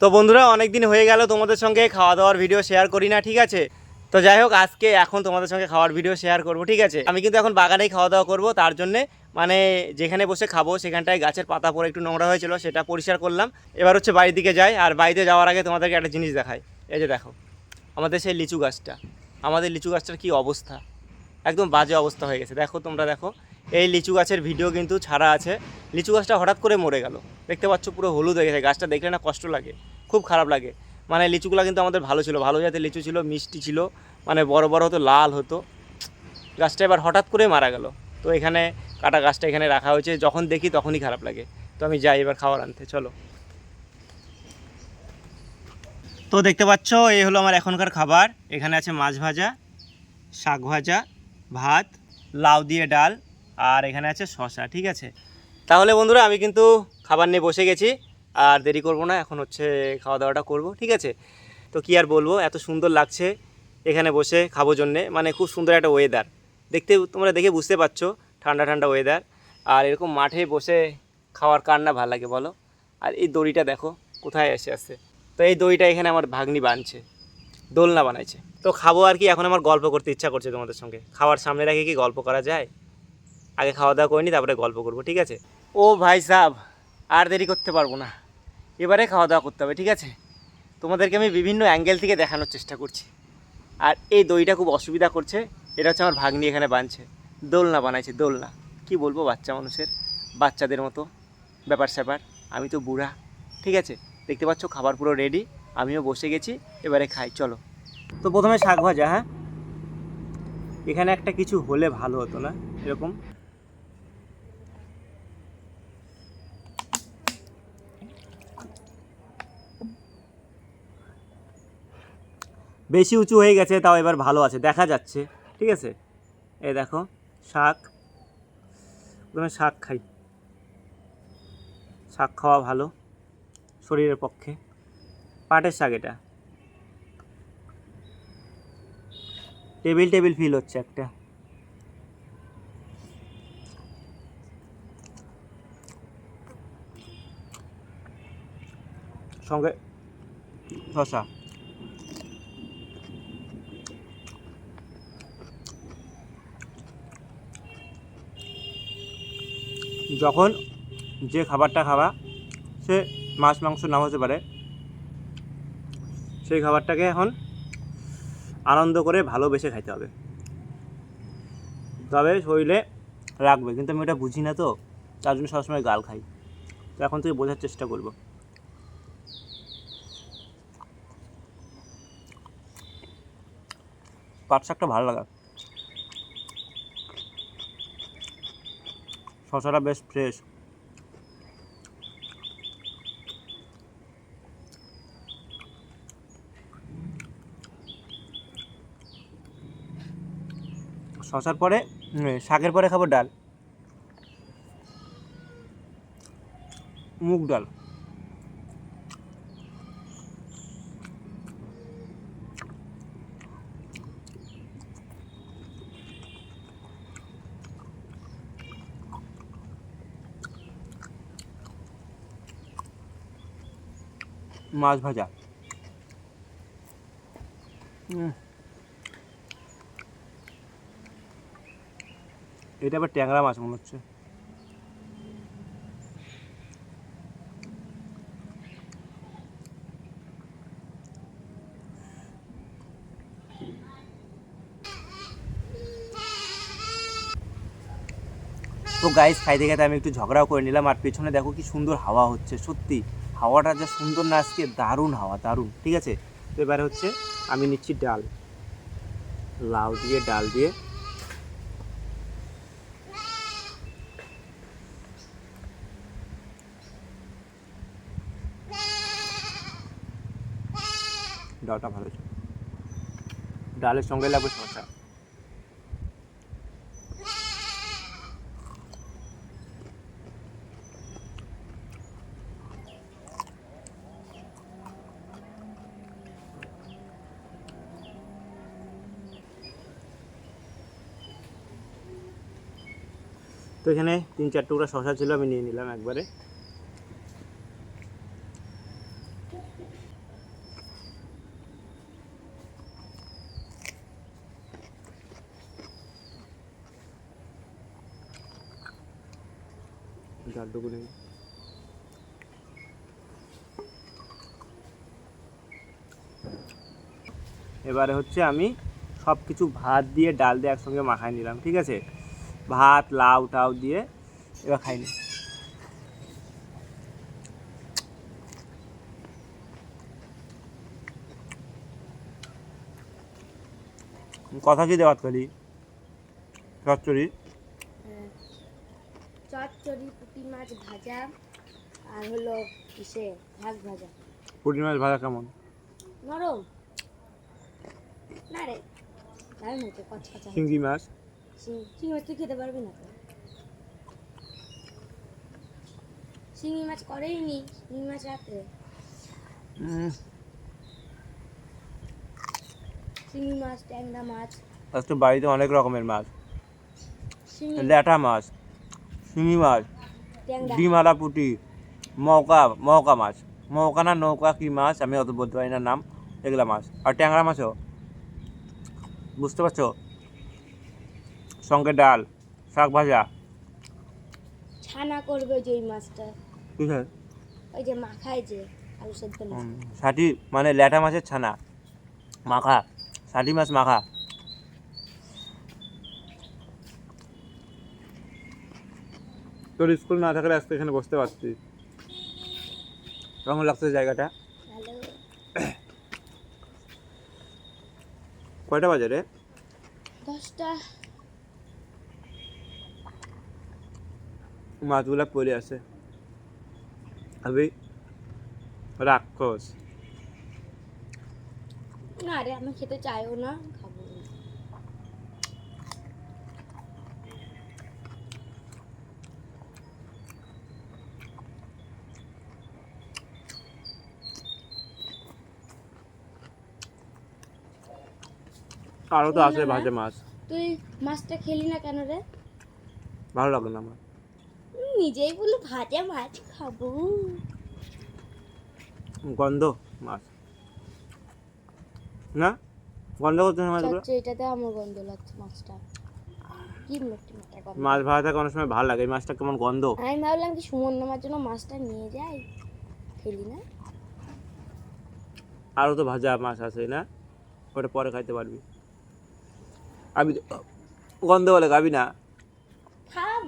তো বন্ধুরা অনেক দিন হয়ে গেল তোমাদের সঙ্গে খাওয়া দাওয়ার ভিডিও শেয়ার করি না, ঠিক আছে? তো যাই হোক, আজকে এখন তোমাদের সঙ্গে খাওয়ার ভিডিও শেয়ার করব, ঠিক আছে? আমি কিন্তু এখন বাগানেই খাওয়া দাওয়া করব, তার জন্যে মানে যেখানে বসে খাব সেখানটায় গাছের পাতা পরে একটু নোংরা হয়েছিল, সেটা পরিষ্কার করলাম। এবার হচ্ছে বাড়ির দিকে যাই, আর বাড়িতে যাওয়ার আগে তোমাদেরকে একটা জিনিস দেখাই। এই যে দেখো, আমাদের সেই লিচু গাছটা। আমাদের লিচু গাছটার কি অবস্থা? একদম বাজে অবস্থা হয়ে গেছে। দেখো তোমরা, দেখো। এই লিচু গাছের ভিডিও কিন্তু ছাড়া আছে। লিচু গাছটা হঠাৎ করে মরে গেল। দেখতে পাচ্ছ পুরো হলুদ হয়ে গেছে। গাছটা দেখলে না কষ্ট লাগে, খুব খারাপ লাগে। মানে লিচুগুলো কিন্তু আমাদের ভালো ছিল। ভালো জাতের লিচু ছিল, মিষ্টি ছিল। মানে বড় বড় হতো, লাল হতো। গাছটা এবার হঠাৎ করে মারা গেল। তো এখানে কাটা গাছটা এখানে রাখা হয়েছে। যখন দেখি তখনই খারাপ লাগে। তো আমি যাই এবার খাবার আনতে, চলো। তো দেখতে পাচ্ছ, এই হলো আমার এখনকার খাবার। এখানে আছে মাছ ভাজা, শাক ভাজা, ভাত, লাউ দিয়ে ডাল আর এখানে আছে শশা ঠিক আছে? তাহলে বন্ধুরা আমি কিন্তু খাবার নিয়ে বসে গেছি, আর দেরি করব না, এখন হচ্ছে খাওয়া দাওয়াটা করব, ঠিক আছে? তো কি আর বলব, এত সুন্দর লাগছে এখানে বসে খাব জন্যে মানে খুব সুন্দর একটা ওয়েদার দেখতে, তোমরা দেখে বুঝতে পারছ, ঠান্ডা ঠান্ডা ওয়েদার আর এরকম মাঠে বসে খাওয়ার কার না ভালো লাগে বলো? আর এই দড়িটা দেখো, কোথায় এসে আসছে তো এই দড়িটা এখানে আমার ভাগ্নি বানছে দোলনা বানাইছে। তো খাব আর কি, এখন আমার গল্প করতে ইচ্ছা করছে তোমাদের সঙ্গে। খাওয়ার সামনে রেখে কি গল্প করা যায়? আগে খাওয়া দাওয়া করে করিনি তারপরে গল্প করব, ঠিক আছে? ও ভাই সাহ আর দেরি করতে পারব না। এবারে খাওয়া দাওয়া করতে হবে, ঠিক আছে? তোমাদেরকে আমি বিভিন্ন অ্যাঙ্গেল থেকে দেখানোর চেষ্টা করছি। আর এই দইটা খুব অসুবিধা করছে, এটা হচ্ছে আমার ভাগ্নি এখানে বানছে। দোলনা বানাইছে, দোলনা। কি বলব, বাচ্চা মানুষের, বাচ্চাদের মতো। ব্যাপার স্যাপার, আমি তো বুড়া, ঠিক আছে? দেখতে পাচ্ছ, খাবার পুরো রেডি আমিও বসে গেছি, এবারে খাই, চলো। তো প্রথমে শাক ভাজা হ্যাঁ? এখানে একটা কিছু হলে ভালো হতো না, এরকম। বেশি উঁচু হয়ে গেছে, তাও এবার ভালো আছে, দেখা যাচ্ছে। ঠিক আছে? এই দেখো, শাক। প্রথমে শাক খাই। শাক খাওয়া ভালো, শরীরের পক্ষে। পাটের শাক এটা। টেবিল টেবিল ফিল হচ্ছে একটা। সঙ্গে শশা যখন যে খাবারটা খাওয়া সে মাছ, মাংস নাও হতে পারে। সেই খাবারটাকে এখন আনন্দ করে ভালোবেসে খাইতে হবে। তবে শরীরে রাখবে। কিন্তু আমি ওটা বুঝি না তো, তার জন্য সবসময় গাল খাই। তো এখন থেকে বোঝার চেষ্টা করব। পাট শাকটা ভালো লাগা শশাটা বেশ ফ্রেশ শশার পরে শাকের পরে খাব ডাল। মুগ ডাল। মাছ ভাজা। এটা আবার ট্যাংরা মাছ মনে হচ্ছে। তো গাইস খাইতে খাইতে আমি একটু ঝগড়াও করে নিলাম আর পেছনে দেখো কি সুন্দর হাওয়া হচ্ছে সত্যি। হাওয়াটা যা সুন্দর না, আজকে দারুণ হাওয়া, দারুণ। ঠিক আছে? তো এবারে হচ্ছে আমি নিচ্ছি ডাল। লাউ দিয়ে, ডাল দিয়ে। ডালটা ভালো ডালের সঙ্গে লাগবে শসা। তো এখানে তিন চার টুকরা শশা ছিল, আমি নিয়ে নিলাম একবারে। এবারে হচ্ছে আমি সব কিছু ভাত দিয়ে, ডাল দিয়ে একসঙ্গে মাখায় নিলাম, ঠিক আছে? ভাত লাউ টাউ দিয়ে এবার খাই নি। কথা কি দেওয়াত করি চচ্চড়ি? চচ্চড়ি পুঁটি মাছ ভাজা আর হলো ইসে ভাগ ভাজা। পুঁটি মাছ ভাজা কেমন? নরম। না রে দারুণ কচকচা চিংড়ি মাছ? চিংড়ি মাছ তুই খেতে পারবি না শিঙি মাছ করেই নি শিঙি মাছ রাত্রে শিঙি মাছ ট্যাংরা মাছ। আজকে বাড়িতে অনেক রকমের মাছ। ল্যাটা মাছ শিঙি মাছ ডিমালা পুঁটি মৌকা মৌকা মাছ। মৌকা না নৌকা কি মাছ? আমি অত বলতে পারি না নাম। এগুলা মাছ। আর ট্যাংরা মাছও। বুঝতে পারছ? সঙ্গে ডাল শাক ভাজা। ছানা করবে যে ওই মাছটা। ঠিক ওই যে মাখায় যে আলু সেদ্ধ মাছ। ষাটি মানে ল্যাটা মাছের ছানা। মাখা ষাটি মাছ মাখা। তোর স্কুল না থাকলে আজকে এখানে বসতে পারছিস কেমন লাগছে জায়গাটা? কয়টা বাজে রে? দশটা। মাছগুলা পড়ে আছে আমি রাক্ষস না রে আমি খেতে চাইও না খাব না। আরও তো আছে। ভাজা মাছ তুই মাছটা খেলি না কেন রে ভালো লাগে না আমার নিজেই বলে ভাজা মাছ খাব। গন্ধ মাছ। না? গন্ধ করছে না মাছগুলো? এটাতে আমার গন্ধ লাগছে মাছটা। মাছ ভাজা থাকে অনেক সময় ভালো লাগে এই মাছটা কেমন গন্ধ? আমি ভাবলাম কি সুমন নামার জন্য মাছটা নিয়ে যাই ফেলি না। আরও তো ভাজা মাছ আছে না? ওটা পরে খাইতে পারবি। আমি তো গন্ধ বলে খাবি না? খাব।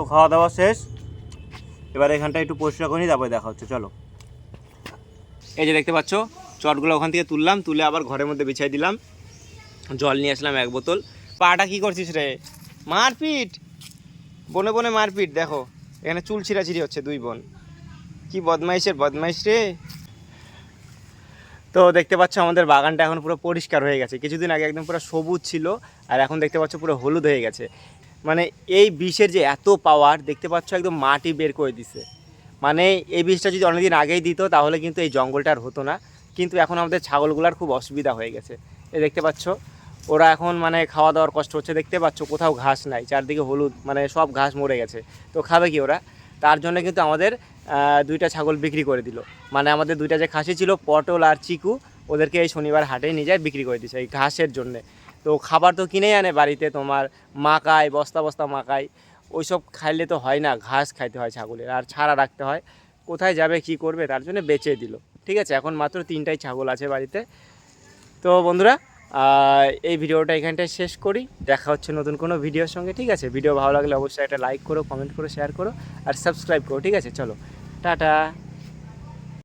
তো খাওয়া দাওয়া শেষ। এবার এখানটা একটু পরিষ্কার করে নিই, তারপরে দেখা হচ্ছে। চলো। এই যে দেখতে পাচ্ছ, চটগুলো ওখান থেকে তুললাম, তুলে আবার ঘরের মধ্যে বিছাই দিলাম। জল নিয়ে আসলাম এক বোতল। পাটা কি করছিস রে? মারপিট! বনে বনে মারপিট, দেখো। এখানে চুল ছিঁড়াছিড়ি হচ্ছে দুই বোন। কি বদমাইশের বদমাইশ রে! তো দেখতে পাচ্ছ, আমাদের বাগানটা এখন পুরো পরিষ্কার হয়ে গেছে। কিছুদিন আগে একদম পুরো সবুজ ছিল, আর এখন দেখতে পাচ্ছ পুরো হলুদ হয়ে গেছে। মানে এই বিষের যে এত পাওয়ার দেখতে পাচ্ছ একদম মাটি বের করে দিছে। মানে এই বিষটা যদি অনেকদিন আগেই দিত, তাহলে কিন্তু এই জঙ্গলটা আর হতো না। কিন্তু এখন আমাদের ছাগলগুলার খুব অসুবিধা হয়ে গেছে। এ দেখতে পাচ্ছ, ওরা এখন মানে খাওয়া দাওয়ার কষ্ট হচ্ছে। দেখতে পাচ্ছ, কোথাও ঘাস নাই, চারদিকে হলুদ মানে সব ঘাস মরে গেছে। তো খাবে কি ওরা? তার জন্য কিন্তু আমাদের দুইটা ছাগল বিক্রি করে দিল। মানে আমাদের দুইটা যে খাসি ছিল, পটল আর চিকু, ওদেরকে এই শনিবার হাটে নিয়ে যায় বিক্রি করে দিছে, এই ঘাসের জন্যে। তো খাবার তো কিনেই আনে বাড়িতে তোমার মাকাই, বস্তা বস্তা মাকাই। ওইসব খাইলে তো হয় না, ঘাস খাইতে হয় ছাগলের, আর ছাড়া রাখতে হয়। কোথায় যাবে, কি করবে, তার জন্য বেচে দিল। ঠিক আছে, এখন মাত্র তিনটাই ছাগল আছে বাড়িতে। তো বন্ধুরা এই ভিডিওটা এখানটায় শেষ করি। দেখা হচ্ছে নতুন কোনো ভিডিওর সঙ্গে। ঠিক আছে, ভিডিও ভালো লাগলে অবশ্যই একটা লাইক করো কমেন্ট করো শেয়ার করো, আর সাবস্ক্রাইব করো। ঠিক আছে, চলো, টাটা।